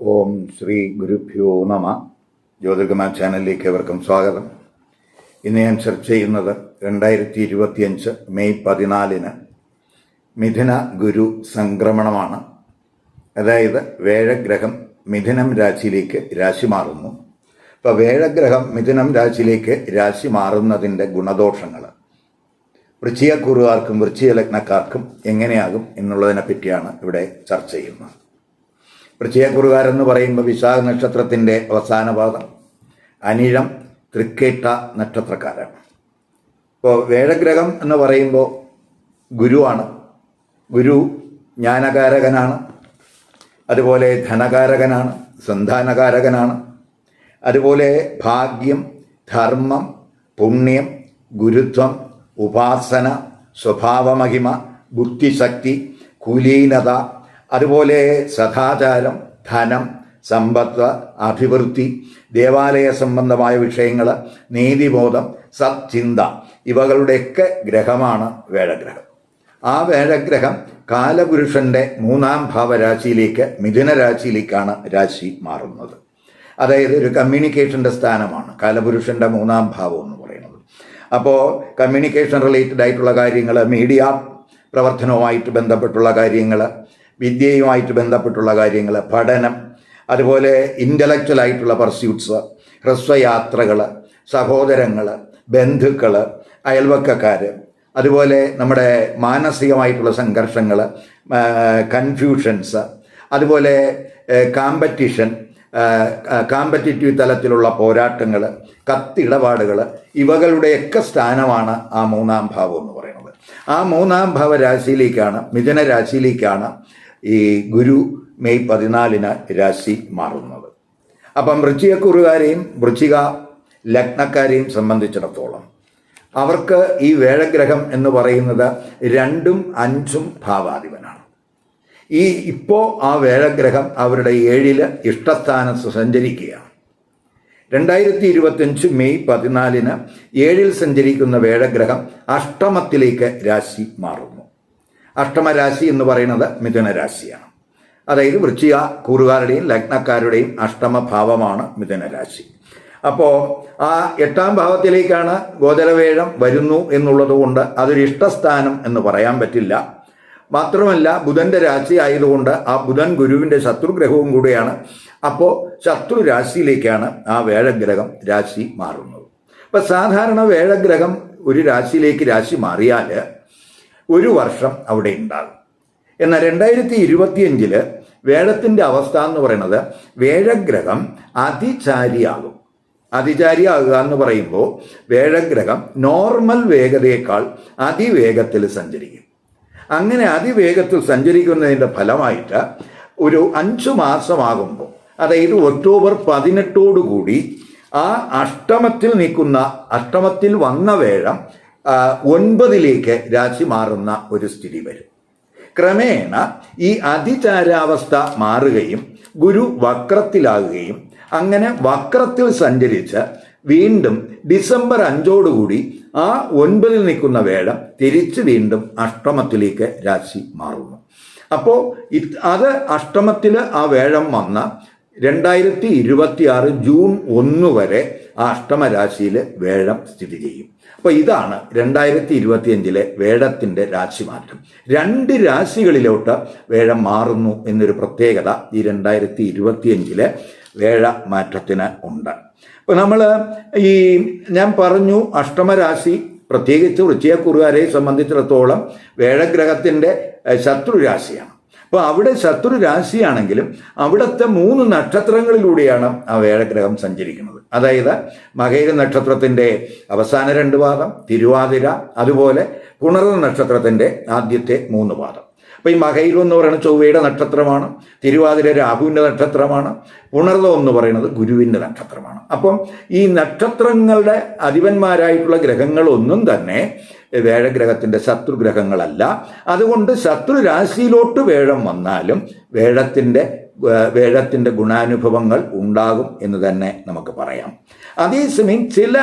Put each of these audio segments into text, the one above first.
ഓം ശ്രീ ഗുരുഭ്യോ നമ. ജ്യോതിർഗമാ ചാനലിലേക്ക് ഏവർക്കും സ്വാഗതം. ഇന്ന് ഞാൻ ചർച്ച ചെയ്യുന്നത് രണ്ടായിരത്തി ഇരുപത്തിയഞ്ച് മെയ് പതിനാലിന് മിഥുന ഗുരു സംക്രമണമാണ്. അതായത് വേഴഗ്രഹം മിഥുനം രാശിയിലേക്ക് രാശി മാറുന്നു. അപ്പോൾ വേഴഗ്രഹം മിഥുനം രാശിയിലേക്ക് രാശി മാറുന്നതിന്റെ ഗുണദോഷങ്ങൾ. വൃശ്ചികക്കുറുകാർക്കും വൃശ്ചിക ലഗ്നക്കാർക്കും എങ്ങനെയാകും എന്നുള്ളതിനെ പറ്റിയാണ് ഇവിടെ ചർച്ച ചെയ്യുന്നത്. വൃശ്ചികക്കുറുകാരെന്ന് പറയുമ്പോൾ വിശാഖ നക്ഷത്രത്തിന്റെ അവസാന പാദം അനിഴം തൃക്കേട്ട നക്ഷത്രക്കാരാണ്. ഇപ്പോൾ വേഴഗ്രഹം എന്ന് പറയുമ്പോൾ ഗുരുവാണ്. ഗുരു ജ്ഞാനകാരകനാണ്. അതുപോലെ ധനകാരകനാണ് സന്താനകാരകനാണ്. അതുപോലെ ഭാഗ്യം ധർമ്മം പുണ്യം ഗുരുത്വം ഉപാസന സ്വഭാവമഹിമ ബുദ്ധിശക്തി കുലീനത അതുപോലെ സദാചാരം ധനം സമ്പത്ത് അഭിവൃദ്ധി ദേവാലയ സംബന്ധമായ വിഷയങ്ങൾ നീതിബോധം സത്ചിന്ത ഇവകളുടെയൊക്കെ ഗ്രഹമാണ് വേഴഗ്രഹം. ആ വേഴഗ്രഹം കാലപുരുഷന്റെ മൂന്നാം ഭാവരാശിയിലേക്ക് മിഥുന രാശിയിലേക്കാണ് രാശി മാറുന്നത്. അതായത് ഒരു കമ്മ്യൂണിക്കേഷന്റെ സ്ഥാനമാണ് കാലപുരുഷന്റെ മൂന്നാം ഭാവം എന്ന് പറയുന്നത്. അപ്പോൾ കമ്മ്യൂണിക്കേഷൻ റിലേറ്റഡ് ആയിട്ടുള്ള കാര്യങ്ങൾ മീഡിയ പ്രവർത്തനവുമായിട്ട് ബന്ധപ്പെട്ടുള്ള കാര്യങ്ങൾ വിദ്യയുമായിട്ട് ബന്ധപ്പെട്ടുള്ള കാര്യങ്ങൾ പഠനം അതുപോലെ ഇന്റലക്ച്വൽ ആയിട്ടുള്ള പർസ്യൂട്ട്സ് ഹ്രസ്വയാത്രകൾ സഹോദരങ്ങൾ ബന്ധുക്കൾ അയൽവക്കക്കാർ അതുപോലെ നമ്മുടെ മാനസികമായിട്ടുള്ള സംഘർഷങ്ങൾ കൺഫ്യൂഷൻസ് അതുപോലെ കാമ്പറ്റീഷൻ കാമ്പറ്റീറ്റീവ് തലത്തിലുള്ള പോരാട്ടങ്ങൾ കത്തിടപാടുകൾ ഇവകളുടെയൊക്കെ സ്ഥാനമാണ് ആ മൂന്നാം ഭാവം എന്ന് പറയുന്നത്. ആ മൂന്നാം ഭാവ രാശിയിലേക്കാണ് മിഥുന രാശിയിലേക്കാണ് ഈ ഗുരു മെയ് പതിനാലിന് രാശി മാറുന്നത്. അപ്പം വൃശ്ചികക്കുറുകാരെയും വൃശ്ചിക ലഗ്നക്കാരെയും സംബന്ധിച്ചിടത്തോളം അവർക്ക് ഈ വേഴഗ്രഹം എന്ന് പറയുന്നത് രണ്ടും അഞ്ചും ഭാവാധിപനാണ്. ഈ ഇപ്പോൾ ആ വേഴഗ്രഹം അവരുടെ ഏഴിൽ ഇഷ്ടസ്ഥാനത്ത് സഞ്ചരിക്കുകയാണ്. രണ്ടായിരത്തി ഇരുപത്തിയഞ്ച് മെയ് പതിനാലിന് ഏഴിൽ സഞ്ചരിക്കുന്ന വേഴഗ്രഹം അഷ്ടമത്തിലേക്ക് രാശി മാറുന്നു. അഷ്ടമരാശി എന്ന് പറയുന്നത് മിഥുന രാശിയാണ് അതായത് വൃശ്ചിക കൂറുകാരുടെയും ലഗ്നക്കാരുടെയും അഷ്ടമഭാവമാണ് മിഥുന രാശി അപ്പോൾ ആ എട്ടാം ഭാവത്തിലേക്കാണ് ഗോചരവേഴം വരുന്നു എന്നുള്ളത് കൊണ്ട് അതൊരു ഇഷ്ടസ്ഥാനം എന്ന് പറയാൻ പറ്റില്ല. മാത്രമല്ല ബുധന്റെ രാശി ആയതുകൊണ്ട് ആ ബുധൻ ഗുരുവിന്റെ ശത്രുഗ്രഹവും കൂടിയാണ്. അപ്പോൾ ശത്രു രാശിയിലേക്കാണ് ആ വേഴഗ്രഹം രാശി മാറുന്നത്. അപ്പൊ സാധാരണ വേഴഗ്രഹം ഒരു രാശിയിലേക്ക് രാശി മാറിയാൽ ഒരു വർഷം അവിടെ ഉണ്ടാകും. എന്നാൽ രണ്ടായിരത്തി ഇരുപത്തിയഞ്ചിൽ വേഴത്തിന്റെ അവസ്ഥ എന്ന് പറയുന്നത് വേഴഗ്രഹം അതിചാരിയാകും. അതിചാരിയാകുക എന്ന് പറയുമ്പോൾ വേഴഗ്രഹം നോർമൽ വേഗതയേക്കാൾ അതിവേഗത്തിൽ സഞ്ചരിക്കും. അങ്ങനെ അതിവേഗത്തിൽ സഞ്ചരിക്കുന്നതിന്റെ ഫലമായിട്ട് ഒരു അഞ്ചു മാസമാകുമ്പോൾ അതായത് ഒക്ടോബർ പതിനെട്ടോടുകൂടി ആ അഷ്ടമത്തിൽ നിൽക്കുന്ന അഷ്ടമത്തിൽ വന്ന വേഴം ഒൻപതിലേക്ക് രാശി മാറുന്ന ഒരു സ്ഥിതി വരും. ക്രമേണ ഈ അതിചാരാവസ്ഥ മാറുകയും ഗുരു വക്രത്തിലാകുകയും അങ്ങനെ വക്രത്തിൽ സഞ്ചരിച്ച് വീണ്ടും ഡിസംബർ അഞ്ചോടുകൂടി ആ ഒൻപതിൽ നിൽക്കുന്ന വേഴം തിരിച്ച് വീണ്ടും അഷ്ടമത്തിലേക്ക് രാശി മാറുന്നു. അപ്പോൾ അത് അഷ്ടമത്തിൽ ആ വേഴം വന്ന രണ്ടായിരത്തി ഇരുപത്തിയാറ് ജൂൺ ഒന്ന് വരെ ആ അഷ്ടമരാശിയിൽ വേഴം സ്ഥിതി ചെയ്യും. അപ്പോൾ ഇതാണ് രണ്ടായിരത്തി ഇരുപത്തിയഞ്ചിലെ രാശി മാറ്റം രണ്ട് രാശികളിലോട്ട് വേഴം മാറുന്നു എന്നൊരു പ്രത്യേകത ഈ രണ്ടായിരത്തി ഇരുപത്തിയഞ്ചിലെ വേഴ മാറ്റത്തിന് ഉണ്ട്. അപ്പോൾ നമ്മൾ ഈ ഞാൻ പറഞ്ഞു അഷ്ടമരാശി പ്രത്യേകിച്ച് വൃശ്ചികക്കുറുകാരെ സംബന്ധിച്ചിടത്തോളം വേഴഗ്രഹത്തിന്റെ ശത്രുരാശിയാണ്. അപ്പോൾ അവിടെ ശത്രു രാശിയാണെങ്കിലും അവിടുത്തെ മൂന്ന് നക്ഷത്രങ്ങളിലൂടെയാണ് ആ വേഴഗ്രഹം സഞ്ചരിക്കുന്നത്. അതായത് മകൈര നക്ഷത്രത്തിന്റെ അവസാന രണ്ട് പാദം തിരുവാതിര അതുപോലെ പുണർ നക്ഷത്രത്തിന്റെ ആദ്യത്തെ മൂന്ന് പാദം. അപ്പോൾ ഈ മകൈരം എന്ന് പറയുന്നത് ചൊവ്വയുടെ നക്ഷത്രമാണ് തിരുവാതിര രാഹുവിന്റെ നക്ഷത്രമാണ് പുണർതം എന്ന് പറയുന്നത് ഗുരുവിന്റെ നക്ഷത്രമാണ്. അപ്പം ഈ നക്ഷത്രങ്ങളുടെ അധിപന്മാരായിട്ടുള്ള ഗ്രഹങ്ങളൊന്നും തന്നെ വേഴഗ്രഹത്തിന്റെ ശത്രുഗ്രഹങ്ങളല്ല. അതുകൊണ്ട് ശത്രു രാശിയിലോട്ട് വേഴം വന്നാലും വേഴത്തിന്റെ വേഴത്തിന്റെ ഗുണാനുഭവങ്ങൾ ഉണ്ടാകും എന്ന് തന്നെ നമുക്ക് പറയാം. അതേസമയം ചില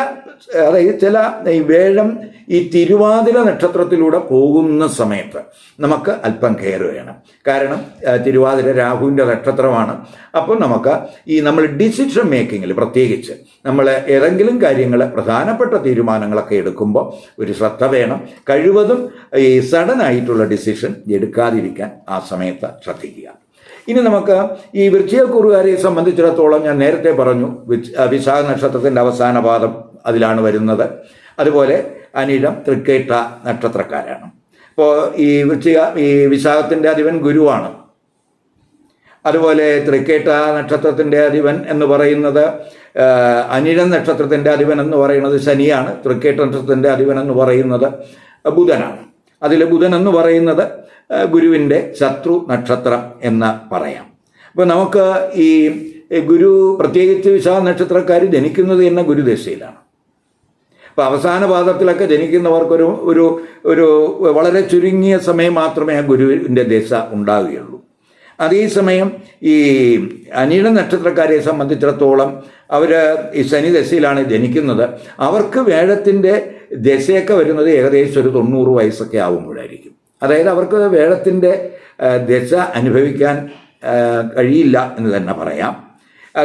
അതായത് ചില ഈ വേഴം ഈ തിരുവാതിര നക്ഷത്രത്തിലൂടെ പോകുന്ന സമയത്ത് നമുക്ക് അല്പം കെയർ വേണം. കാരണം തിരുവാതിര രാഹുവിന്റെ നക്ഷത്രമാണ്. അപ്പോൾ നമുക്ക് ഈ നമ്മൾ ഡിസിഷൻ മേക്കിങ്ങിൽ പ്രത്യേകിച്ച് നമ്മൾ ഏതെങ്കിലും കാര്യങ്ങൾ പ്രധാനപ്പെട്ട തീരുമാനങ്ങളൊക്കെ എടുക്കുമ്പോൾ ഒരു ശ്രദ്ധ വേണം കഴിവതും ഈ സഡൻ ആയിട്ടുള്ള ഡിസിഷൻ എടുക്കാതിരിക്കാൻ ആ സമയത്ത് ശ്രദ്ധിക്കുക. ഇനി നമുക്ക് ഈ വൃശ്ചികക്കുറുകാരെ സംബന്ധിച്ചിടത്തോളം ഞാൻ നേരത്തെ പറഞ്ഞു വിശാഖ നക്ഷത്രത്തിന്റെ അവസാന പാദം അതിലാണ് വരുന്നത്. അതുപോലെ അനിഴം തൃക്കേട്ട നക്ഷത്രക്കാരാണ്. അപ്പോൾ ഈ വൃശ്ചിക ഈ വിശാഖത്തിന്റെ അധിപൻ ഗുരുവാണ്. അതുപോലെ തൃക്കേട്ട നക്ഷത്രത്തിന്റെ അധിപൻ എന്ന് പറയുന്നത് അനിഴം നക്ഷത്രത്തിന്റെ അധിപൻ എന്ന് പറയുന്നത് ശനിയാണ് തൃക്കേട്ട നക്ഷത്രത്തിന്റെ അധിപൻ എന്ന് പറയുന്നത് ബുധനാണ്. അതിൽ ബുധൻ എന്ന് പറയുന്നത് ഗുരുവിന്റെ ശത്രു നക്ഷത്രം എന്ന് പറയാം. അപ്പോൾ നമുക്ക് ഈ ഗുരു പ്രത്യേകിച്ച് വിശാഖ നക്ഷത്രക്കാർ ജനിക്കുന്നത് തന്നെ ഗുരുദശയിലാണ് അപ്പോൾ അവസാന പാദത്തിലൊക്കെ ജനിക്കുന്നവർക്കൊരു ഒരു ഒരു വളരെ ചുരുങ്ങിയ സമയം മാത്രമേ ആ ഗുരുവിന്റെ ദശ ഉണ്ടാവുകയുള്ളൂ. അതേസമയം ഈ അനിഴ നക്ഷത്രക്കാരെ സംബന്ധിച്ചിടത്തോളം അവർ ഈ ശനി ദശയിലാണ് ജനിക്കുന്നത്. അവർക്ക് വേഴത്തിന്റെ ദശയൊക്കെ വരുന്നത് ഏകദേശം ഒരു തൊണ്ണൂറ് വയസ്സൊക്കെ ആവുമ്പോഴായിരിക്കും. അതായത് അവർക്ക് വേഴത്തിന്റെ ദശ അനുഭവിക്കാൻ കഴിയില്ല എന്ന് തന്നെ പറയാം.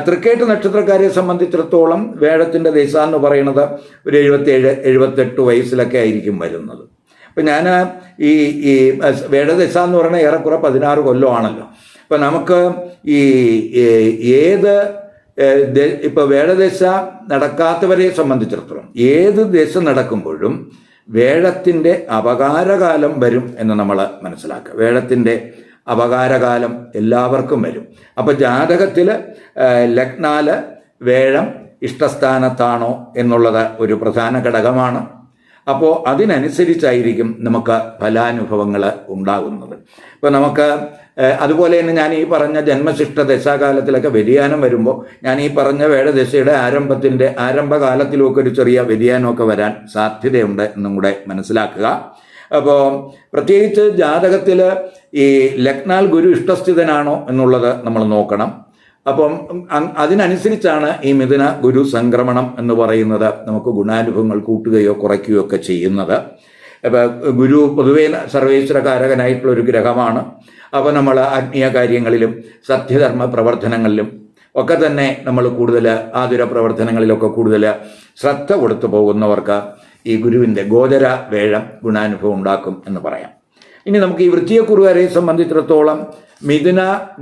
തൃക്കേട്ട് നക്ഷത്രക്കാരെ സംബന്ധിച്ചിടത്തോളം വേഴത്തിന്റെ ദശ എന്ന് പറയുന്നത് ഒരു എഴുപത്തേഴ് എഴുപത്തെട്ട് വയസ്സിലൊക്കെ ആയിരിക്കും വരുന്നത്. അപ്പം ഞാൻ ഈ ഈ അഹ് എന്ന് പറയുന്നത് ഏറെക്കുറെ പതിനാറ് കൊല്ലമാണല്ലോ. അപ്പം നമുക്ക് ഈ ഏത് ഇപ്പം ഇപ്പൊ വേഴദശ നടക്കാത്തവരെ സംബന്ധിച്ചിടത്തോളം ഏത് ദശ നടക്കുമ്പോഴും വേഴത്തിന്റെ അപകാരകാലം വരും എന്ന് നമ്മൾ മനസ്സിലാക്കുക. വേഴത്തിന്റെ അപകാരകാലം എല്ലാവർക്കും വരും. അപ്പോൾ ജാതകത്തിൽ ലഗ്നാൽ വേഴം ഇഷ്ടസ്ഥാനത്താണോ എന്നുള്ളത് ഒരു പ്രധാന ഘടകമാണ്. അപ്പോൾ അതിനനുസരിച്ചായിരിക്കും നമുക്ക് ഫലാനുഭവങ്ങൾ ഉണ്ടാകുന്നത്. ഇപ്പോൾ നമുക്ക് അതുപോലെ തന്നെ ഞാൻ ഈ പറഞ്ഞ ജന്മശിഷ്ട ദശാകാലത്തിലൊക്കെ വ്യതിയാനം വരുമ്പോൾ ഞാൻ ഈ പറഞ്ഞ വേടദശയുടെ ആരംഭത്തിന്റെ ആരംഭകാലത്തിലൊക്കെ ഒരു ചെറിയ വ്യതിയാനമൊക്കെ വരാൻ സാധ്യതയുണ്ട് എന്നും കൂടെ മനസ്സിലാക്കുക. അപ്പോൾ പ്രത്യേകിച്ച് ജാതകത്തിൽ ഈ ലഗ്നാൽ ഗുരു ഇഷ്ടസ്ഥിതനാണോ എന്നുള്ളത് നമ്മൾ നോക്കണം. അപ്പം അതിനനുസരിച്ചാണ് ഈ മിഥുന ഗുരു സംക്രമണം എന്ന് പറയുന്നത് നമുക്ക് ഗുണാനുഭവങ്ങൾ കൂട്ടുകയോ കുറയ്ക്കുകയോ ഒക്കെ ചെയ്യുന്നത്. ഗുരു പൊതുവേ സർവേശ്വരകാരകനായിട്ടുള്ള ഒരു ഗ്രഹമാണ്. അപ്പോൾ നമ്മൾ ആത്മീയ കാര്യങ്ങളിലും സത്യധർമ്മ പ്രവർത്തനങ്ങളിലും ഒക്കെ തന്നെ നമ്മൾ കൂടുതൽ ആതുര പ്രവർത്തനങ്ങളിലൊക്കെ കൂടുതൽ ശ്രദ്ധ കൊടുത്തു പോകുന്നവർക്ക് ഈ ഗുരുവിന്റെ ഗോചര വേഴം ഗുണാനുഭവം ഉണ്ടാക്കും എന്ന് പറയാം. ഇനി നമുക്ക് ഈ വൃത്തിയക്കുറുകാരെ സംബന്ധിച്ചിടത്തോളം മിഥുന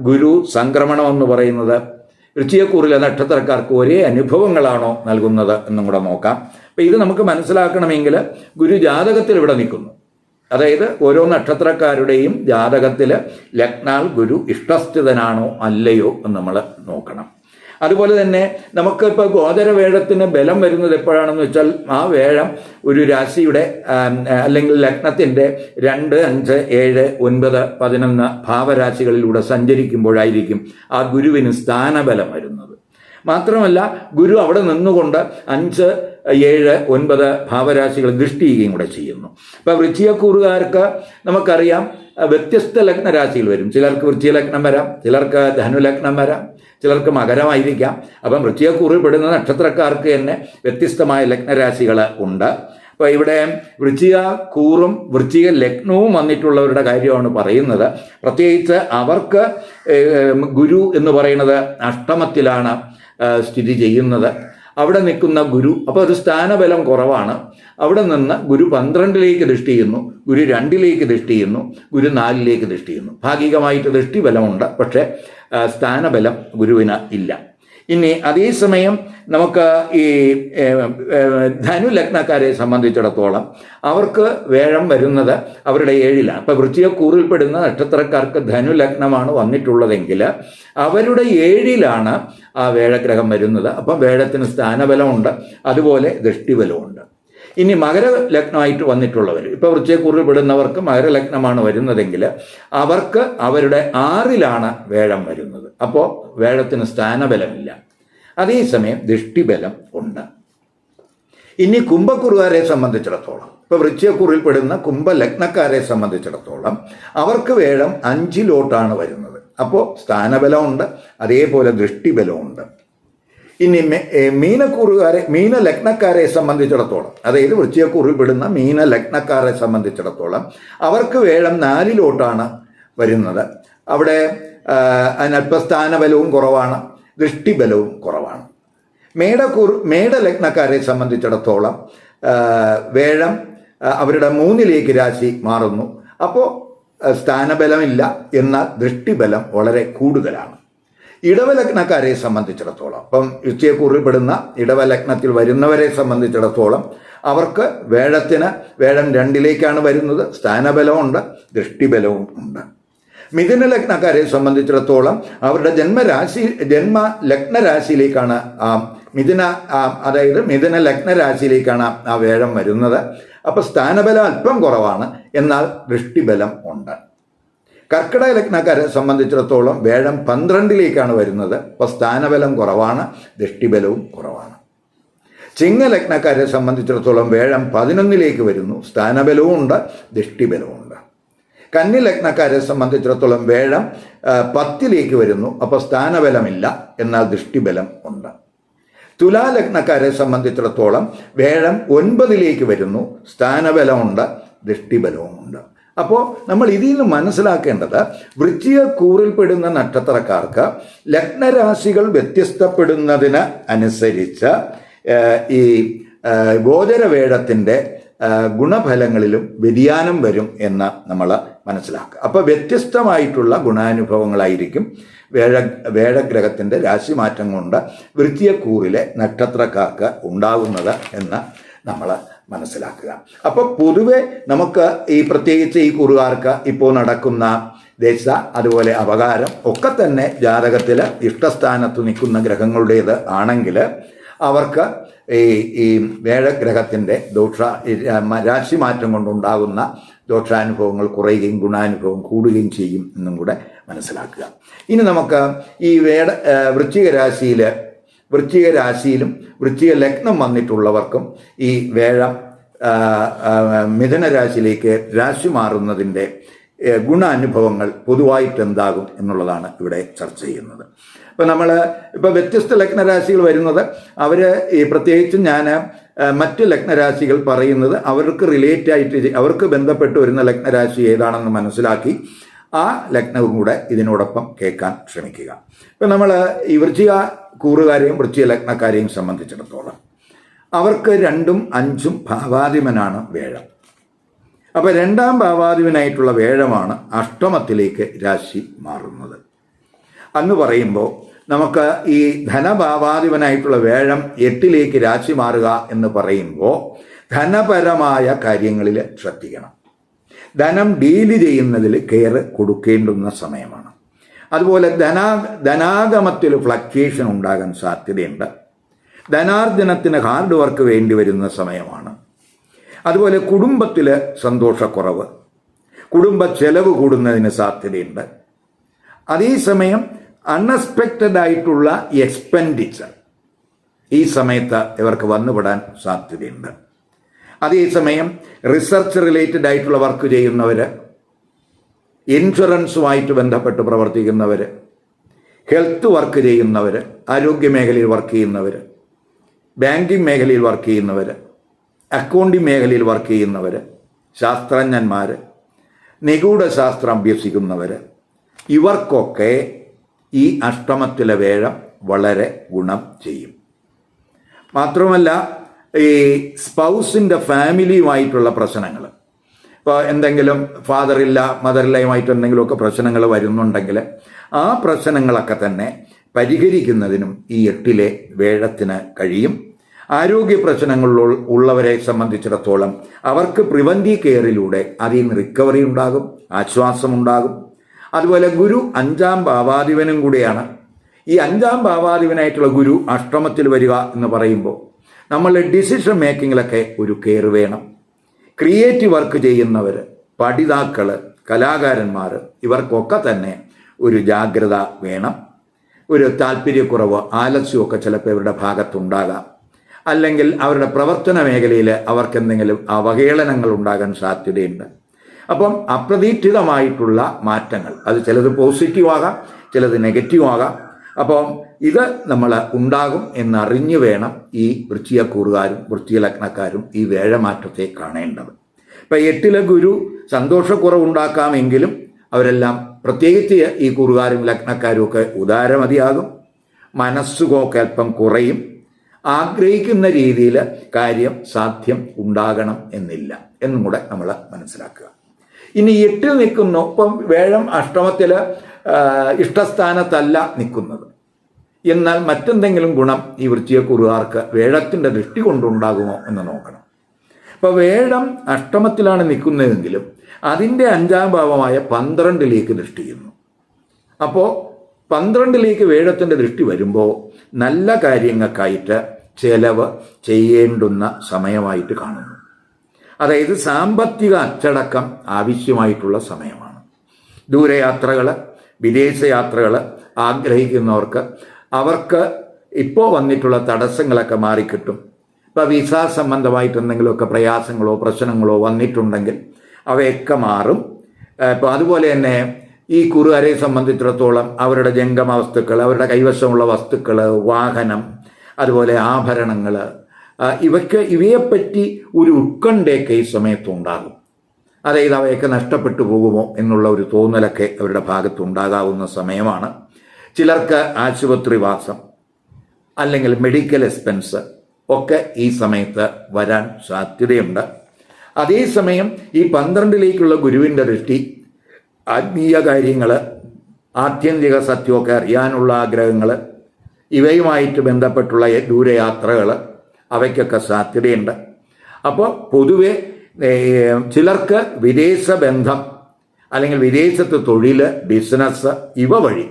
ഗുരു സംക്രമണം എന്ന് പറയുന്നത് വൃത്തിയക്കൂറിലെ നക്ഷത്രക്കാർക്ക് ഒരേ അനുഭവങ്ങളാണോ നൽകുന്നത് എന്നും കൂടെ നോക്കാം. അപ്പം ഇത് നമുക്ക് മനസ്സിലാക്കണമെങ്കിൽ ഗുരു ജാതകത്തിൽ ഇവിടെ നിൽക്കുന്നു. അതായത് ഓരോ നക്ഷത്രക്കാരുടെയും ജാതകത്തിൽ ലഗ്നാൽ ഗുരു ഇഷ്ടസ്ഥിതനാണോ അല്ലയോ എന്ന് നമ്മൾ നോക്കണം. അതുപോലെ തന്നെ നമുക്കിപ്പോൾ ഗോചര വേഴത്തിന് ബലം വരുന്നത് എപ്പോഴാണെന്ന് വെച്ചാൽ ആ വേഴം ഒരു രാശിയുടെ അല്ലെങ്കിൽ ലഗ്നത്തിന്റെ രണ്ട് അഞ്ച് ഏഴ് ഒൻപത് പതിനൊന്ന് ഭാവരാശികളിലൂടെ സഞ്ചരിക്കുമ്പോഴായിരിക്കും ആ ഗുരുവിന് സ്ഥാനബലം വരുന്നത്. മാത്രമല്ല ഗുരു അവിടെ നിന്നുകൊണ്ട് അഞ്ച് ഏഴ് ഒൻപത് ഭാവരാശികൾ ദൃഷ്ടിക്കുകയും കൂടെ ചെയ്യുന്നു. ഇപ്പം വൃശ്ചികക്കൂറുകാർക്ക് നമുക്കറിയാം വ്യത്യസ്ത ലഗ്നരാശികൾ വരും. ചിലർക്ക് വൃത്തിയ ലഗ്നം വരാം ചിലർക്ക് ധനുലഗ്നം വരാം ചിലർക്ക് മകരമായിരിക്കാം. അപ്പം വൃശ്ചികക്കൂറിൽ പെടുന്ന നക്ഷത്രക്കാർക്ക് തന്നെ വ്യത്യസ്തമായ ലഗ്നരാശികൾ ഉണ്ട്. അപ്പോൾ ഇവിടെ വൃശ്ചിക കൂറും വൃശ്ചിക ലഗ്നവും വന്നിട്ടുള്ളവരുടെ കാര്യമാണ് പറയുന്നത്. പ്രത്യേകിച്ച് അവർക്ക് ഗുരു എന്ന് പറയുന്നത് അഷ്ടമത്തിലാണ് സ്ഥിതി ചെയ്യുന്നത്. അവിടെ നിൽക്കുന്ന ഗുരു അപ്പോൾ ഒരു സ്ഥാനബലം കുറവാണ്. അവിടെ നിന്ന് ഗുരു പന്ത്രണ്ടിലേക്ക് ദൃഷ്ടി ചെയ്യുന്നു ഗുരു രണ്ടിലേക്ക് ദൃഷ്ടി ചെയ്യുന്നു ഗുരു നാലിലേക്ക് ദൃഷ്ടി ചെയ്യുന്നു. ഭാഗികമായിട്ട് ദൃഷ്ടി ബലമുണ്ട് പക്ഷേ സ്ഥാനബലം ഗുരുവിന് ഇല്ല. ഇനി അതേസമയം നമുക്ക് ഈ ധനു ലഗ്നക്കാരെ സംബന്ധിച്ചിടത്തോളം അവർക്ക് വേഴം വരുന്നത് അവരുടെ ഏഴിലാണ്. ഇപ്പം വൃത്തിയക്കൂറിൽപ്പെടുന്ന നക്ഷത്രക്കാർക്ക് ധനു ലഗ്നമാണ് വന്നിട്ടുള്ളതെങ്കിൽ അവരുടെ ഏഴിലാണ് ആ വേഴഗ്രഹം വരുന്നത്. അപ്പം വേഴത്തിന് സ്ഥാനബലമുണ്ട്. അതുപോലെ ദൃഷ്ടിബലമുണ്ട്. ഇനി മകര ലഗ്നമായിട്ട് വന്നിട്ടുള്ളവർ ഇപ്പോൾ വൃശ്ചയക്കൂറിൽ പെടുന്നവർക്ക് മകരലഗ്നമാണ് വരുന്നതെങ്കിൽ അവർക്ക് അവരുടെ ആറിലാണ് വേഴം വരുന്നത്. അപ്പോൾ വേഴത്തിന് സ്ഥാനബലമില്ല. അതേസമയം ദൃഷ്ടിബലം ഉണ്ട്. ഇനി കുംഭക്കുറുകാരെ സംബന്ധിച്ചിടത്തോളം ഇപ്പോൾ വൃശ്ചയക്കുറിൽ പെടുന്ന കുംഭലഗ്നക്കാരെ സംബന്ധിച്ചിടത്തോളം അവർക്ക് വേഴം അഞ്ചിലോട്ടാണ് വരുന്നത്. അപ്പോൾ സ്ഥാനബലമുണ്ട് അതേപോലെ ദൃഷ്ടിബലമുണ്ട്. ഇനി മീനക്കൂറുകാരെ മീന ലഗ്നക്കാരെ സംബന്ധിച്ചിടത്തോളം അതായത് വൃശ്ചികക്കൂറിൽ പെടുന്ന മീന ലഗ്നക്കാരെ സംബന്ധിച്ചിടത്തോളം അവർക്ക് വേഴം നാലിലോട്ടാണ് വരുന്നത്. അവിടെ അല്പസ്ഥാനബലവും കുറവാണ് ദൃഷ്ടിബലവും കുറവാണ്. മേടക്കൂർ മേടലഗ്നക്കാരെ സംബന്ധിച്ചിടത്തോളം വേഴം അവരുടെ മൂന്നിലേക്ക് രാശി മാറുന്നു. അപ്പോൾ സ്ഥാനബലമില്ല എന്നാൽ ദൃഷ്ടിബലം വളരെ കൂടുതലാണ്. ഇടവലഗ്നക്കാരെ സംബന്ധിച്ചിടത്തോളം ഉച്ചയക്കൂറിൽ കുറിപ്പെടുന്ന ഇടവലഗ്നത്തിൽ വരുന്നവരെ സംബന്ധിച്ചിടത്തോളം അവർക്ക് വേഴത്തിന് വേഴം രണ്ടിലേക്കാണ് വരുന്നത് സ്ഥാനബലമുണ്ട് ദൃഷ്ടിബലവും ഉണ്ട്. മിഥുന ലഗ്നക്കാരെ സംബന്ധിച്ചിടത്തോളം അവരുടെ ജന്മരാശി ജന്മ ലഗ്നരാശിയിലേക്കാണ് ആ മിഥുന അതായത് മിഥുന ലഗ്നരാശിയിലേക്കാണ് ആ വേഴം വരുന്നത്. അപ്പോൾ സ്ഥാനബലം അല്പം കുറവാണ് എന്നാൽ ദൃഷ്ടിബലം ഉണ്ട്. കർക്കിടക ലഗ്നക്കാരെ സംബന്ധിച്ചിടത്തോളം വേഴം പന്ത്രണ്ടിലേക്കാണ് വരുന്നത്. അപ്പോൾ സ്ഥാനബലം കുറവാണ് ദൃഷ്ടിബലവും കുറവാണ്. ചിങ്ങ ചിങ്ങലഗ്നക്കാരെ സംബന്ധിച്ചിടത്തോളം വേഴം പതിനൊന്നിലേക്ക് വരുന്നു. സ്ഥാനബലവും ഉണ്ട് ദൃഷ്ടിബലവും ഉണ്ട്. കന്നി ലഗ്നക്കാരെ സംബന്ധിച്ചിടത്തോളം വേഴം പത്തിലേക്ക് വരുന്നു. അപ്പോൾ സ്ഥാനബലമില്ല എന്നാൽ ദൃഷ്ടിബലം ഉണ്ട്. തുലാലഗ്നക്കാരെ സംബന്ധിച്ചിടത്തോളം വേഴം ഒൻപതിലേക്ക് വരുന്നു. സ്ഥാനബലമുണ്ട് ദൃഷ്ടിബലവുമുണ്ട് അപ്പോൾ നമ്മൾ ഇതിൽ നിന്ന് മനസ്സിലാക്കേണ്ടത് വൃശ്ചിക കൂറിൽപ്പെടുന്ന നക്ഷത്രക്കാർക്ക് ലഗ്നരാശികൾ വ്യത്യസ്തപ്പെടുന്നതിന് അനുസരിച്ച് ഈ ഗോചരവേഴത്തിന്റെ ഗുണഫലങ്ങളിലും വ്യതിയാനം വരും എന്ന് നമ്മൾ മനസ്സിലാക്കുക. അപ്പോൾ വ്യത്യസ്തമായിട്ടുള്ള ഗുണാനുഭവങ്ങളായിരിക്കും വേഴ വേഴഗ്രഹത്തിന്റെ രാശിമാറ്റം കൊണ്ട് വൃത്തിയക്കൂറിലെ നക്ഷത്രക്കാർക്ക് ഉണ്ടാകുന്നത് എന്ന് നമ്മൾ മനസ്സിലാക്കുക. അപ്പോൾ പൊതുവെ നമുക്ക് ഈ പ്രത്യേകിച്ച് ഈ കുറുകാർക്ക് ഇപ്പോൾ നടക്കുന്ന ദശ അതുപോലെ അപകാരം ഒക്കെ തന്നെ ജാതകത്തിൽ ഇഷ്ടസ്ഥാനത്ത് നിൽക്കുന്ന ഗ്രഹങ്ങളുടേത് ആണെങ്കിൽ അവർക്ക് ഈ ഈ വേഴഗ്രഹത്തിന്റെ ദോഷ രാശി മാറ്റം കൊണ്ടുണ്ടാകുന്ന ദോഷാനുഭവങ്ങൾ കുറയുകയും ഗുണാനുഭവം കൂടുകയും ചെയ്യും എന്നും കൂടെ മനസ്സിലാക്കുക. ഇനി നമുക്ക് ഈ വേട വൃശ്ചിക രാശിയിൽ വൃശ്ചിക രാശിയിലും വൃശ്ചിക ലഗ്നം വന്നിട്ടുള്ളവർക്കും ഈ വേഴം മിഥുനരാശിയിലേക്ക് രാശി മാറുന്നതിന്റെ ഗുണാനുഭവങ്ങൾ പൊതുവായിട്ട് എന്താകും എന്നുള്ളതാണ് ഇവിടെ ചർച്ച ചെയ്യുന്നത്. ഇപ്പം നമ്മൾ ഇപ്പം വ്യത്യസ്ത ലഗ്നരാശികൾ വരുന്നത് അവർ ഈ പ്രത്യേകിച്ചും ഞാൻ മറ്റ് ലഗ്നരാശികൾ പറയുന്നത് അവർക്ക് റിലേറ്റ് ആയിട്ട് അവർക്ക് ബന്ധപ്പെട്ട് വരുന്ന ലഗ്നരാശി ഏതാണെന്ന് മനസ്സിലാക്കി ആ ലഗ്നവും കൂടെ ഇതിനോടൊപ്പം കേൾക്കാൻ ശ്രമിക്കുക. ഇപ്പം നമ്മൾ ഈ വൃശ്ചിക കൂറുകാരെയും വൃശ്ചിക ലഗ്നക്കാരെയും സംബന്ധിച്ചിടത്തോളം അവർക്ക് രണ്ടും അഞ്ചും ഭാവാധിപനാണ് വേഴം. അപ്പോൾ രണ്ടാം ഭാവാധിപനായിട്ടുള്ള വേഴമാണ് അഷ്ടമത്തിലേക്ക് രാശി മാറുന്നത്. അന്ന് പറയുമ്പോൾ നമുക്ക് ഈ ധനഭാവാധിപനായിട്ടുള്ള വേഴം എട്ടിലേക്ക് രാശി മാറുക എന്ന് പറയുമ്പോൾ ധനപരമായ കാര്യങ്ങളിൽ ശ്രദ്ധിക്കണം. ധനം ഡീൽ ചെയ്യുന്നതിൽ കെയർ കൊടുക്കേണ്ടുന്ന സമയമാണ്. അതുപോലെ ധനാ ധനാഗമത്തിൽ ഫ്ലക്ച്വേഷൻ ഉണ്ടാകാൻ സാധ്യതയുണ്ട്. ധനാർജനത്തിന് ഹാർഡ് വർക്ക് വേണ്ടി വരുന്ന സമയമാണ്. അതുപോലെ കുടുംബത്തിൽ സന്തോഷക്കുറവ് കുടുംബ ചെലവ് കൂടുന്നതിന് സാധ്യതയുണ്ട്. അതേസമയം അൺഎക്സ്പെക്റ്റഡ് ആയിട്ടുള്ള എക്സ്പെൻഡിച്ചർ ഈ സമയത്ത് ഇവർക്ക് വന്നുപെടാൻ സാധ്യതയുണ്ട്. അതേസമയം റിസർച്ച് റിലേറ്റഡ് ആയിട്ടുള്ള വർക്ക് ചെയ്യുന്നവർ ഇൻഷുറൻസുമായിട്ട് ബന്ധപ്പെട്ട് പ്രവർത്തിക്കുന്നവർ ഹെൽത്ത് വർക്ക് ചെയ്യുന്നവർ ആരോഗ്യ മേഖലയിൽ വർക്ക് ചെയ്യുന്നവർ ബാങ്കിങ് മേഖലയിൽ വർക്ക് ചെയ്യുന്നവർ അക്കൗണ്ടിങ് മേഖലയിൽ വർക്ക് ചെയ്യുന്നവർ ശാസ്ത്രജ്ഞന്മാർ നിഗൂഢശാസ്ത്രം അഭ്യസിക്കുന്നവർ ഇവർക്കൊക്കെ ഈ അഷ്ടമത്തിലെ വേഴം വളരെ ഗുണം ചെയ്യും. മാത്രമല്ല ഈ സ്പൗസിന്റെ ഫാമിലിയുമായിട്ടുള്ള പ്രശ്നങ്ങൾ. ഇപ്പോൾ എന്തെങ്കിലും ഫാദറില്ല മദറില്ലയുമായിട്ട് എന്തെങ്കിലുമൊക്കെ പ്രശ്നങ്ങൾ വരുന്നുണ്ടെങ്കിൽ ആ പ്രശ്നങ്ങളൊക്കെ തന്നെ പരിഹരിക്കുന്നതിനും ഈ എട്ടിലെ വേഴത്തിന് കഴിയും. ആരോഗ്യ പ്രശ്നങ്ങൾ ഉള്ളവരെ സംബന്ധിച്ചിടത്തോളം അവർക്ക് പ്രിവന്റീവ് കെയറിലൂടെ അതിൽ നിന്ന് റിക്കവറി ഉണ്ടാകും ആശ്വാസമുണ്ടാകും അതുപോലെ ഗുരു അഞ്ചാം ഭാവാധിപനും കൂടിയാണ്. ഈ അഞ്ചാം ഭാവാധിപനായിട്ടുള്ള ഗുരു അഷ്ടമത്തിൽ വരിക എന്ന് പറയുമ്പോൾ നമ്മളുടെ ഡിസിഷൻ മേക്കിങ്ങിലൊക്കെ ഒരു കെയർ വേണം. ക്രിയേറ്റീവ് വർക്ക് ചെയ്യുന്നവർ പഠിതാക്കൾ കലാകാരന്മാർ ഇവർക്കൊക്കെ തന്നെ ഒരു ജാഗ്രത വേണം. ഒരു താല്പര്യക്കുറവ് ആലസ്യമൊക്കെ ചിലപ്പോൾ ഇവരുടെ ഭാഗത്തുണ്ടാകാം. അല്ലെങ്കിൽ അവരുടെ പ്രവർത്തന മേഖലയിൽ അവർക്ക് എന്തെങ്കിലും അവഹേളനങ്ങൾ ഉണ്ടാകാൻ സാധ്യതയുണ്ട്. അപ്പം അപ്രതീക്ഷിതമായിട്ടുള്ള മാറ്റങ്ങൾ. അത് ചിലത് പോസിറ്റീവ് ആകാം ചിലത് നെഗറ്റീവ് ആകാം. അപ്പോൾ ഇത് നമ്മൾ ഉണ്ടാകും എന്നറിഞ്ഞു വേണം ഈ വൃശ്ചികക്കൂറുകാരും വൃശ്ചിക ഈ വേഴമാറ്റത്തെ കാണേണ്ടത്. ഇപ്പം എട്ടിലെ ഗുരു സന്തോഷക്കുറവുണ്ടാക്കാമെങ്കിലും അവരെല്ലാം പ്രത്യേകിച്ച് ഈ കൂറുകാരും ലഗ്നക്കാരും ഒക്കെ ഉദാരമതിയാകും. മനസ്സുകൊക്കെ അല്പം കുറയും. ആഗ്രഹിക്കുന്ന രീതിയിൽ കാര്യം സാധ്യം ഉണ്ടാകണം എന്നില്ല എന്നും കൂടെ നമ്മൾ മനസ്സിലാക്കുക. ഇനി എട്ടിൽ നിൽക്കുന്നു ഇപ്പം വേഴം അഷ്ടമത്തിൽ ഇഷ്ടസ്ഥാനത്തല്ല നിൽക്കുന്നത്. എന്നാൽ മറ്റെന്തെങ്കിലും ഗുണം ഈ വൃശ്ചികക്കുറുകാർക്ക് വേഴത്തിന്റെ ദൃഷ്ടി കൊണ്ടുണ്ടാകുമോ എന്ന് നോക്കണം. അപ്പോൾ വേഴം അഷ്ടമത്തിലാണ് നിൽക്കുന്നതെങ്കിലും അതിന്റെ അഞ്ചാം ഭാവമായ പന്ത്രണ്ടിലേക്ക് ദൃഷ്ടി ചെയ്യുന്നു അപ്പോൾ പന്ത്രണ്ടിലേക്ക് വേഴത്തിന്റെ ദൃഷ്ടി വരുമ്പോൾ നല്ല കാര്യങ്ങൾക്കായിട്ട് ചെലവ് ചെയ്യേണ്ടുന്ന സമയമായിട്ട് കാണുന്നു. അതായത് സാമ്പത്തിക അച്ചടക്കം ആവശ്യമായിട്ടുള്ള സമയമാണ്. ദൂരയാത്രകൾ വിദേശയാത്രകൾ ആഗ്രഹിക്കുന്നവർക്ക് അവർക്ക് ഇപ്പോൾ വന്നിട്ടുള്ള തടസ്സങ്ങളൊക്കെ മാറിക്കിട്ടും. ഇപ്പോൾ വിസ സംബന്ധമായിട്ട് എന്തെങ്കിലുമൊക്കെ പ്രയാസങ്ങളോ പ്രശ്നങ്ങളോ വന്നിട്ടുണ്ടെങ്കിൽ അവയൊക്കെ മാറും. ഇപ്പോൾ അതുപോലെ തന്നെ ഈ കുറുകാരെ സംബന്ധിച്ചിടത്തോളം അവരുടെ ജംഗമ വസ്തുക്കൾ അവരുടെ കൈവശമുള്ള വസ്തുക്കൾ വാഹനം അതുപോലെ ആഭരണങ്ങൾ ഇവയ്ക്ക് ഇവയെപ്പറ്റി ഒരു ഉത്കണ്ഠയൊക്കെ ഈ സമയത്ത് ഉണ്ടാകും. അതായത് അവയൊക്കെ നഷ്ടപ്പെട്ടു പോകുമോ എന്നുള്ള ഒരു തോന്നലൊക്കെ അവരുടെ ഭാഗത്തുണ്ടാകാവുന്ന സമയമാണ്. ചിലർക്ക് ആശുപത്രിവാസം അല്ലെങ്കിൽ മെഡിക്കൽ എക്സ്പെൻസ് ഒക്കെ ഈ സമയത്ത് വരാൻ സാധ്യതയുണ്ട്. അതേസമയം ഈ പന്ത്രണ്ടിലേക്കുള്ള ഗുരുവിന്റെ ദൃഷ്ടി ആത്മീയ കാര്യങ്ങൾ ആത്യന്തിക സത്യമൊക്കെ അറിയാനുള്ള ആഗ്രഹങ്ങൾ ഇവയുമായിട്ട് ബന്ധപ്പെട്ടുള്ള ദൂരയാത്രകൾ അവയ്ക്കൊക്കെ സാധ്യതയുണ്ട്. അപ്പോൾ പൊതുവെ ചിലർക്ക് വിദേശ ബന്ധം അല്ലെങ്കിൽ വിദേശത്ത് തൊഴിൽ ബിസിനസ് ഇവ വഴി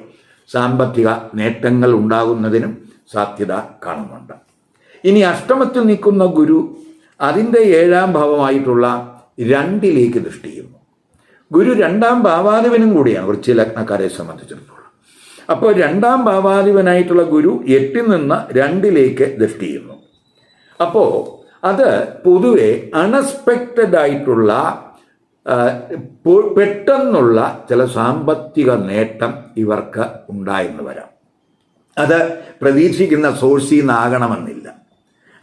സാമ്പത്തിക നേട്ടങ്ങൾ ഉണ്ടാകുന്നതിനും സാധ്യത കാണുന്നുണ്ട്. ഇനി അഷ്ടമത്തിൽ നിൽക്കുന്ന ഗുരു അതിന്റെ ഏഴാം ഭാവമായിട്ടുള്ള രണ്ടിലേക്ക് ദൃഷ്ടി ചെയ്യുന്നു. ഗുരു രണ്ടാം ഭാവാധിപനും കൂടിയാണ് വൃശ്ചി ലഗ്നക്കാരെ സംബന്ധിച്ചിടത്തോളം. അപ്പോൾ രണ്ടാം ഭാവാധിപനായിട്ടുള്ള ഗുരു എട്ടിൽ നിന്ന് രണ്ടിലേക്ക് ദൃഷ്ടി ചെയ്യുന്നു. അപ്പോൾ അത് പൊതുവെ അൺഎക്സ്പെക്റ്റഡ് ആയിട്ടുള്ള പെട്ടെന്നുള്ള ചില സാമ്പത്തിക നേട്ടം ഇവർക്ക് ഉണ്ടായെന്ന് വരാം. അത് പ്രതീക്ഷിക്കുന്ന സോഴ്സിൽ നിന്നാകണമെന്നില്ല.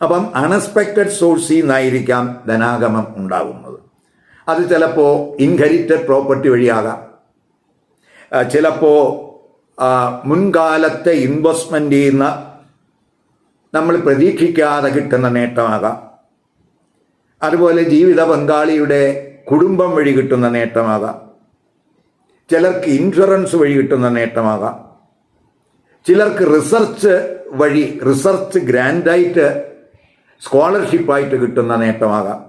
അപ്പം അൺഎക്സ്പെക്റ്റഡ് സോഴ്സിൽ നിന്നായിരിക്കാം ധനാഗമം ഉണ്ടാകുന്നത്. അത് ചിലപ്പോൾ ഇൻഹെരിറ്റഡ് പ്രോപ്പർട്ടി വഴിയാകാം. ചിലപ്പോൾ മുൻകാലത്തെ ഇൻവെസ്റ്റ്മെന്റ് ചെയ്യുന്ന നമ്മൾ പ്രതീക്ഷിക്കാതെ കിട്ടുന്ന നേട്ടമാകാം. അതുപോലെ ജീവിത പങ്കാളിയുടെ കുടുംബം വഴി കിട്ടുന്ന നേട്ടമാകാം. ചിലർക്ക് ഇൻഷുറൻസ് വഴി കിട്ടുന്ന നേട്ടമാകാം. ചിലർക്ക് റിസർച്ച് വഴി റിസർച്ച് ഗ്രാൻഡായിട്ട് സ്കോളർഷിപ്പായിട്ട് കിട്ടുന്ന നേട്ടമാകാം.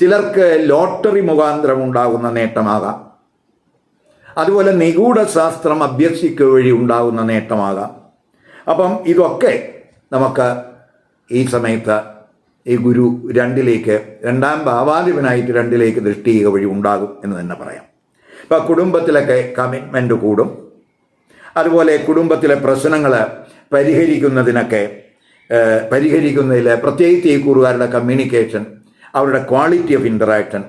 ചിലർക്ക് ലോട്ടറി മുഖാന്തരം ഉണ്ടാകുന്ന നേട്ടമാകാം. അതുപോലെ നിഗൂഢ ശാസ്ത്രം അഭ്യസിക്കുക വഴി ഉണ്ടാകുന്ന നേട്ടമാകാം. അപ്പം ഇതൊക്കെ നമുക്ക് ഈ സമയത്ത് ഈ ഗുരു രണ്ടിലേക്ക് രണ്ടാം ഭാവാധിപനായിട്ട് രണ്ടിലേക്ക് ദൃഷ്ടി വഴി ഉണ്ടാകും എന്ന് തന്നെ പറയാം. ഇപ്പം കുടുംബത്തിലൊക്കെ കമ്മിറ്റ്മെന്റ് കൂടും. അതുപോലെ കുടുംബത്തിലെ പ്രശ്നങ്ങൾ പരിഹരിക്കുന്നതിനൊക്കെ പരിഹരിക്കുന്നതിൽ പ്രത്യേകിച്ച് ഈ കൂറുകാരുടെ കമ്മ്യൂണിക്കേഷൻ അവരുടെ ക്വാളിറ്റി ഓഫ് ഇന്ററാക്ഷൻ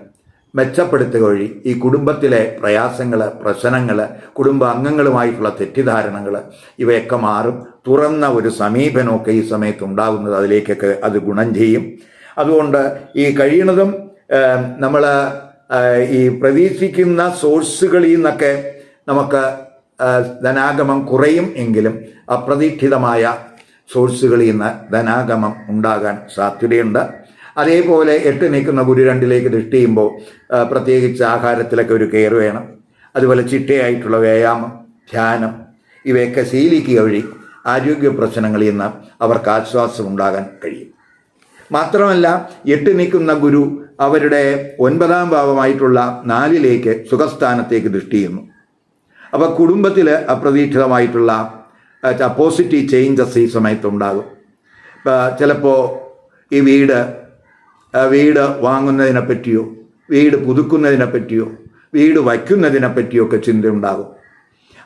മെച്ചപ്പെടുത്തുക വഴി ഈ കുടുംബത്തിലെ പ്രയാസങ്ങൾ പ്രശ്നങ്ങൾ കുടുംബ അംഗങ്ങളുമായിട്ടുള്ള തെറ്റിദ്ധാരണകൾ ഇവയൊക്കെ മാറും. തുറന്ന ഒരു സമീപനമൊക്കെ ഈ സമയത്ത് ഉണ്ടാകുന്നത് അതിലേക്കൊക്കെ അത് ഗുണം ചെയ്യും. അതുകൊണ്ട് ഈ കഴിയുന്നതും നമ്മൾ ഈ പ്രതീക്ഷിക്കുന്ന സോഴ്സുകളിൽ നിന്നൊക്കെ നമുക്ക് ധനാഗമം കുറയും എങ്കിലും അപ്രതീക്ഷിതമായ സോഴ്സുകളിൽ നിന്ന് ധനാഗമം ഉണ്ടാകാൻ സാധ്യതയുണ്ട്. അതേപോലെ എട്ട് നിൽക്കുന്ന ഗുരു രണ്ടിലേക്ക് ദൃഷ്ടി ചെയ്യുമ്പോൾ പ്രത്യേകിച്ച് ആഹാരത്തിലൊക്കെ ഒരു കെയർ വേണം. അതുപോലെ ചിട്ടയായിട്ടുള്ള വ്യായാമം ധ്യാനം ഇവയൊക്കെ ശീലിക്കുക വഴി ആരോഗ്യ പ്രശ്നങ്ങളിൽ നിന്ന് അവർക്ക് ആശ്വാസം ഉണ്ടാകാൻ കഴിയും. മാത്രമല്ല എട്ട് നിൽക്കുന്ന ഗുരു അവരുടെ ഒൻപതാം ഭാവമായിട്ടുള്ള നാലിലേക്ക് സുഖസ്ഥാനത്തേക്ക് ദൃഷ്ടി ചെയ്യുന്നു. അപ്പോൾ കുടുംബത്തിൽ അപ്രതീക്ഷിതമായിട്ടുള്ള പോസിറ്റീവ് ചേഞ്ചസ് ഈ സമയത്തുണ്ടാകും. ചിലപ്പോൾ ഈ വീട് വീട് വാങ്ങുന്നതിനെ പറ്റിയോ വീട് പുതുക്കുന്നതിനെ പറ്റിയോ വീട് വയ്ക്കുന്നതിനെ പറ്റിയോ ഒക്കെ ചിന്തയുണ്ടാകും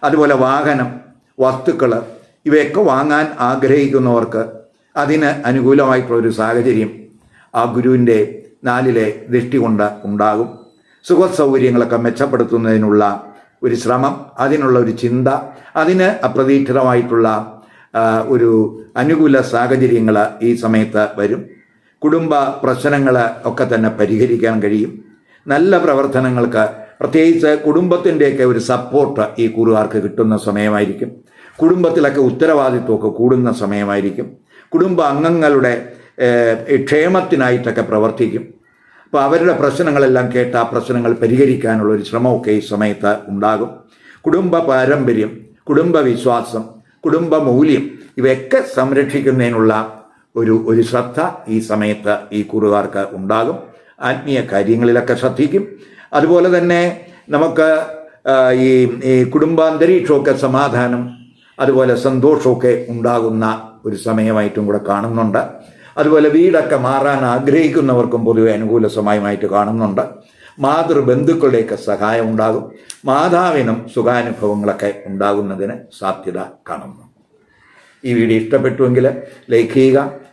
അതുപോലെ വാഹനം വസ്തുക്കൾ ഇവയൊക്കെ വാങ്ങാൻ ആഗ്രഹിക്കുന്നവർക്ക് അതിന് അനുകൂലമായിട്ടുള്ളൊരു സാഹചര്യം ആ ഗുരുവിന്റെ നാലിലെ ദൃഷ്ടി കൊണ്ട് ഉണ്ടാകും. സുഖ സൗകര്യങ്ങളൊക്കെ മെച്ചപ്പെടുത്തുന്നതിനുള്ള ഒരു ശ്രമം അതിനുള്ള ഒരു ചിന്ത അതിന് അപ്രതീക്ഷിതമായിട്ടുള്ള ഒരു അനുകൂല സാഹചര്യങ്ങൾ ഈ സമയത്ത് വരും. കുടുംബ പ്രശ്നങ്ങൾ ഒക്കെ തന്നെ പരിഹരിക്കാൻ കഴിയും. നല്ല പ്രവർത്തനങ്ങൾക്ക് പ്രത്യേകിച്ച് കുടുംബത്തിന്റെയൊക്കെ ഒരു സപ്പോർട്ട് ഈ കുറുകാർക്ക് കിട്ടുന്ന സമയമായിരിക്കും. കുടുംബത്തിലൊക്കെ ഉത്തരവാദിത്വമൊക്കെ കൂടുന്ന സമയമായിരിക്കും. കുടുംബ അംഗങ്ങളുടെ ക്ഷേമത്തിനായിട്ടൊക്കെ പ്രവർത്തിക്കും. അപ്പോൾ അവരുടെ പ്രശ്നങ്ങളെല്ലാം കേട്ട് ആ പ്രശ്നങ്ങൾ പരിഹരിക്കാനുള്ള ഒരു ശ്രമമൊക്കെ ഈ സമയത്ത് ഉണ്ടാകും. കുടുംബ പാരമ്പര്യം കുടുംബ വിശ്വാസം കുടുംബ മൂല്യം ഇവയൊക്കെ സംരക്ഷിക്കുന്നതിനുള്ള ഒരു ഒരു ശ്രദ്ധ ഈ സമയത്ത് ഈ കുറുകാർക്ക് ഉണ്ടാകും. ആത്മീയ കാര്യങ്ങളിലൊക്കെ ശ്രദ്ധിക്കും. അതുപോലെ തന്നെ നമുക്ക് ഈ ഈ കുടുംബാന്തരീക്ഷമൊക്കെ സമാധാനം അതുപോലെ സന്തോഷമൊക്കെ ഉണ്ടാകുന്ന ഒരു സമയമായിട്ടും കൂടെ കാണുന്നുണ്ട്. അതുപോലെ വീടൊക്കെ മാറാൻ ആഗ്രഹിക്കുന്നവർക്കും പൊതുവെ അനുകൂല സമയമായിട്ട് കാണുന്നുണ്ട്. മാതൃബന്ധുക്കളുടെയൊക്കെ സഹായം ഉണ്ടാകും. മാതാവിനും സുഖാനുഭവങ്ങളൊക്കെ ഉണ്ടാകുന്നതിന് സാധ്യത കാണുന്നു. ഈ വീഡിയോ ഇഷ്ടപ്പെട്ടുവെങ്കിൽ ലൈക്ക് ചെയ്യുക